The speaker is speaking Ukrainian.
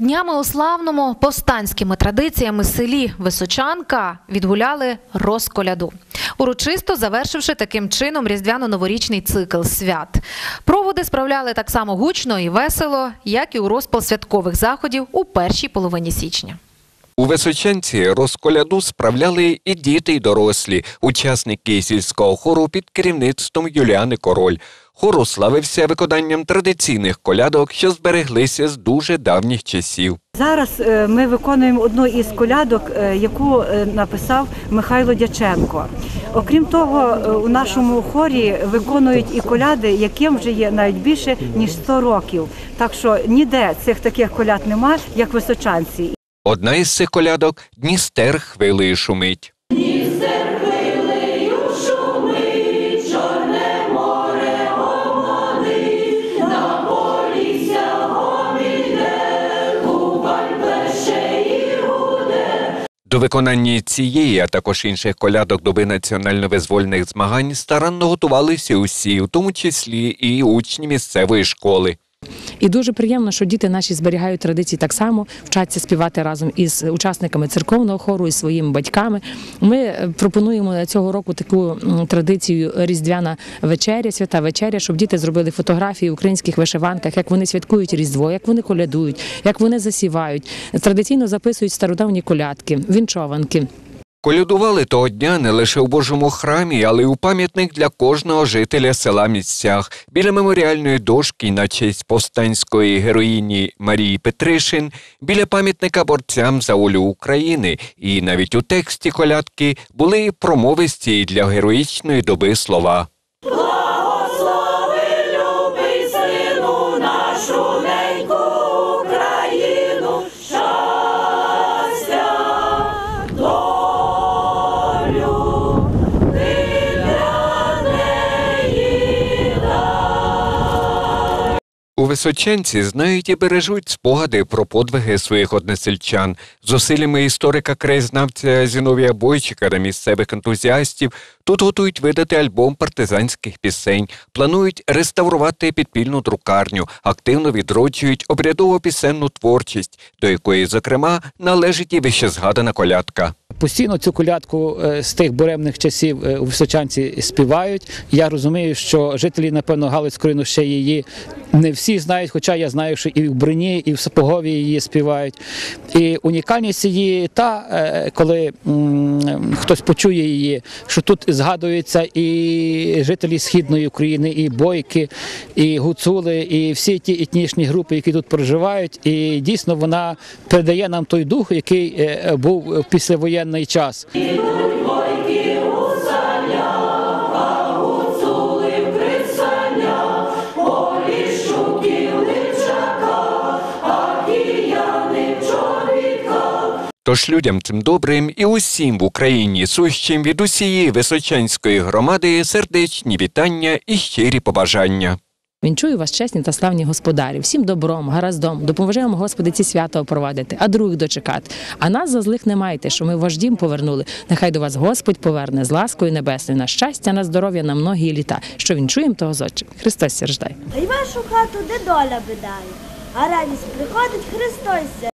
Днями у славному повстанськими традиціями селі Височанка відгуляли розколяду, урочисто завершивши таким чином різдвяно-новорічний цикл свят. Проводи справляли так само гучно і весело, як і у розпал святкових заходів у першій половині січня. У Височанці розколяду справляли і діти, і дорослі, учасники сільського хору під керівництвом Юліани Король. Хор славився виконанням традиційних колядок, що збереглися з дуже давніх часів. Зараз е, ми виконуємо одну із колядок, е, яку е, написав Михайло Дяченко. Окрім того, у нашому хорі виконують і коляди, яким вже є навіть більше ніж 100 років. Так що ніде цих таких коляд немає, як височанці. Одна із цих колядок Дністер хвилею шумить. До виконання цієї, а також інших колядок доби національно-визвольних змагань старанно готувалися усі, у тому числі і учні місцевої школи. І дуже приємно, що діти наші зберігають традиції так само, вчаться співати разом із учасниками церковного хору і своїми батьками. Ми е, пропонуємо цього року таку традицію різдвяна вечеря, свята вечеря, щоб діти зробили фотографії в українських вишиванках, як вони святкують Різдво, як вони колядують, як вони засівають. Традиційно записують стародавні колядки, вінчованки. Колядували того дня не лише у Божому храмі, але й у пам'ятних для кожного жителя села місцях. Біля меморіальної дошки на честь повстанської героїні Марії Петришин, біля пам'ятника борцям за волю України. І навіть у тексті колядки були промовисті для героїчної доби слова. У Височенці знають і бережуть спогади про подвиги своїх односельчан. Зусиллями історика краєзнавця Зіновія Бойчика та місцевих ентузіастів тут готують видати альбом партизанських пісень, планують реставрувати підпільну друкарню, активно відроджують обрядово-пісенну творчість, до якої, зокрема, належить і вищезгадана колядка. Постійно цю колядку е, з тих буремних часів е, у Височанці співають. Я розумію, що жителі, напевно, Галицького району ще її не всі знають, хоча я знаю, що і в Брині, і в Сапогові її співають. І унікальність її та, е, коли хтось почує її, що тут згадуються і жителі Східної України, і бойки, і гуцули, і всі ті етнічні групи, які тут проживають. І дійсно вона передає нам той дух, який е, був в післявоєнний час. Тож людям цим добрим і усім в Україні сущим від усієї височанської громади сердечні вітання і щирі побажання. Вінчую вас, чесні та славні господарі, всім добром, гараздом, допоможемо, Господи, ці свята провадити, а других дочекати. А нас за злих не майте, що ми ваш дім повернули. Нехай до вас Господь поверне з ласкою небесною на щастя, на здоров'я, на многі літа. Що вінчуємо, того зодчим. Христос рождай. А й вашу хату де доля бидає, а радість приходить Христос.